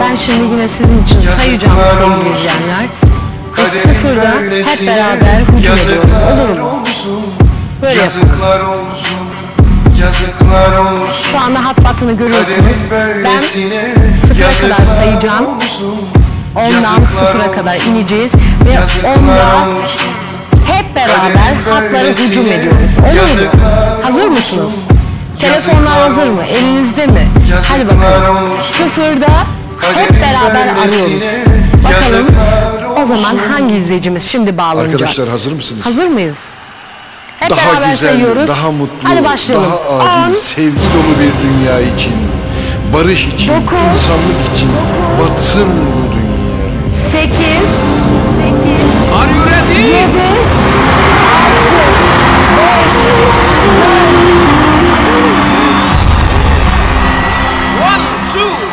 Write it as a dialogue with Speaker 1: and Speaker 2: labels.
Speaker 1: Ben şimdi yine sizin için sayacağım sevgili izleyenler. Ve sıfırda hep beraber hücum ediyoruz. Olur mu? Böyle yapalım.
Speaker 2: Yazıklar olsun, yazıklar olsun.
Speaker 1: Şu anda hat batını görüyorsunuz. Ben sıfıra kadar sayacağım.
Speaker 2: olsun.
Speaker 1: ondan sıfıra kadar ineceğiz. Ve onda hep beraber hatlara hücum ediyoruz. Olur mu? Hazır mısınız? Telefonlar hazır mı? Elinizde mi? Hadi bakalım. Sıfırda hep beraber anıyoruz. Bakalım o zaman hangi izleyicimiz şimdi bağlanacak?
Speaker 3: Arkadaşlar hazır mısınız?
Speaker 1: Hazır mıyız? Hep
Speaker 3: daha
Speaker 1: beraber
Speaker 3: güzel,
Speaker 1: sayıyoruz.
Speaker 3: daha mutlu,
Speaker 1: Hadi başlayalım.
Speaker 3: daha adil,
Speaker 1: On.
Speaker 3: sevgi dolu bir dünya için, barış için,
Speaker 1: Dokuz.
Speaker 3: insanlık için Dokuz. batsın bu dünya.
Speaker 1: 8
Speaker 4: Are you ready?
Speaker 1: 7 6 One, two.